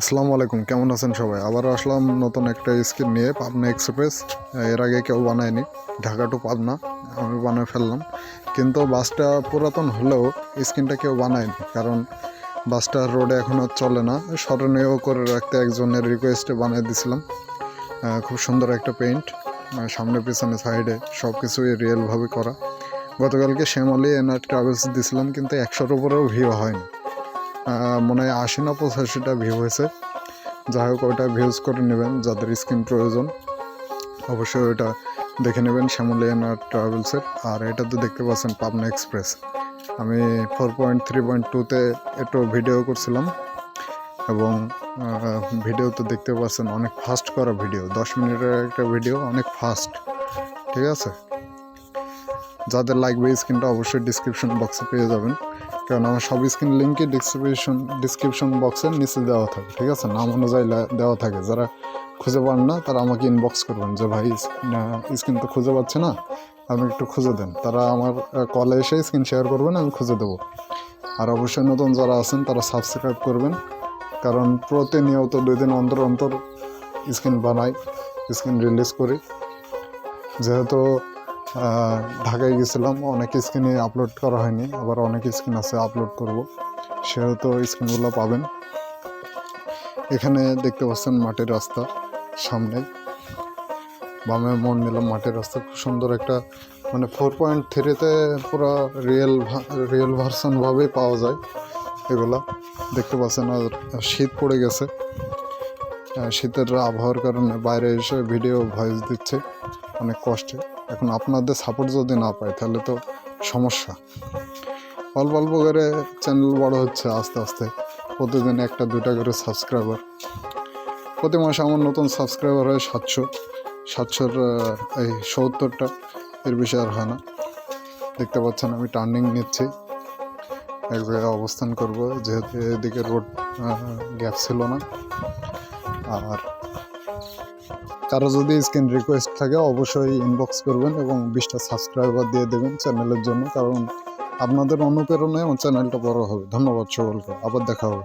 আসসালামু আলাইকুম, কেমন আছেন সবাই? আবারও আসলাম নতুন একটা স্কিন নিয়ে, পাবনা এক্সপ্রেস। এর আগে কেউ বানায়নি, ঢাকা টু পাবনা, আমি বানিয়ে ফেললাম। কিন্তু বাসটা পুরাতন হলেও স্কিনটা কেউ বানায়নি, কারণ বাসটা রোডে এখনও চলে না। স্মরণীয় করে রাখতে একজনের রিকোয়েস্টে বানিয়ে দিছিলাম খুব সুন্দর একটা পেইন্ট সামনে পিছনে সাইডে সব কিছুই রিয়েলভাবে করা। গতকালকে শ্যামলি এনার ট্রাভেলস দিছিলাম কিন্তু একশোর উপরেও ভিউ হয়নি। মনে হয় আশি না পঁচাশিটা ভিউ হয়েছে। যাই হোক ওইটা ভিউজ করে নেবেন, যাদের স্কিন প্রয়োজন। অবশ্যই ওইটা দেখে নেবেন শ্যামলিয়ানা ট্রাভেলসের আর এটা তো দেখতে পাচ্ছেন পাবনা এক্সপ্রেস আমি ফোর পয়েন্ট থ্রি পয়েন্ট টুতে একটু ভিডিও করছিলাম। এবং ভিডিও তো দেখতে পাচ্ছেন, অনেক ফাস্ট করা ভিডিও দশ মিনিটের একটা ভিডিও অনেক ফাস্ট ঠিক আছে? যাদের লাগবে স্ক্রিনটা অবশ্যই ডিসক্রিপশন বক্সে পেয়ে যাবেন। কারণ আমার সব স্ক্রিন লিঙ্কই ডিসক্রিপশন ডিসক্রিপশন বক্সের নিচে দেওয়া থাকে, ঠিক আছে? নাম অনুযায়ী দেওয়া থাকে। যারা খুঁজে পান না, তারা আমাকে ইনবক্স করবেন যে, ভাই স্ক্রিন তো খুঁজে পাচ্ছে না, আপনি একটু খুঁজে দেন। তারা আমার কলে এসে স্ক্রিন শেয়ার করবেন, আমি খুঁজে দেবো। আর অবশ্যই নতুন যারা আছেন, তারা সাবস্ক্রাইব করবেন। কারণ প্রতিনিয়ত দুই দিন অন্তর অন্তর স্ক্রিন বানাই, স্ক্রিন রিলিজ করি। যেহেতু ঢাকায় গেছিলাম, অনেক স্ক্রিনে আপলোড করা হয়নি, আবার অনেক স্ক্রিন আছে আপলোড করব। সেহেতু স্ক্রিনগুলো পাবেন। এখানে দেখতে পাচ্ছেন মাটির রাস্তা সামনে। বামে মন নিলাম মাটির রাস্তা, খুব সুন্দর একটা মানে ফোর পয়েন্ট থ্রিতে পুরো রিয়েল রিয়েল ভার্সনভাবেই পাওয়া যায় এগুলা। দেখতে পাচ্ছেন আর শীত পড়ে গেছে। শীতের আবহাওয়ার কারণে বাইরে এসে ভিডিও ভয়েস দিচ্ছে, অনেক কষ্টে। এখন আপনাদের সাপোর্ট যদি না পাই, তাহলে তো সমস্যা। অল্প অল্প করে চ্যানেল বড় হচ্ছে আস্তে আস্তে। প্রতিদিন একটা দুটা করে সাবস্ক্রাইবার প্রতি মাসে আমার নতুন সাবস্ক্রাইবার হয় সাতশো। সাতশোর এই সত্তরটা। এর বেশি আর হয় না। দেখতে পাচ্ছেন আমি টার্নিং নিচ্ছি। এক জায়গায় অবস্থান করব। যেহেতু এদিকে রোড গ্যাপ ছিল না। আর কারও যদি স্ক্রিন রিকোয়েস্ট থাকে, অবশ্যই ইনবক্স করবেন এবং বিশটা সাবস্ক্রাইবার দিয়ে দেবেন চ্যানেলের জন্য। কারণ আপনাদের অনুপ্রেরণায় আমার চ্যানেলটা বড় হবে। ধন্যবাদ সকলকে। আবার দেখা হবে।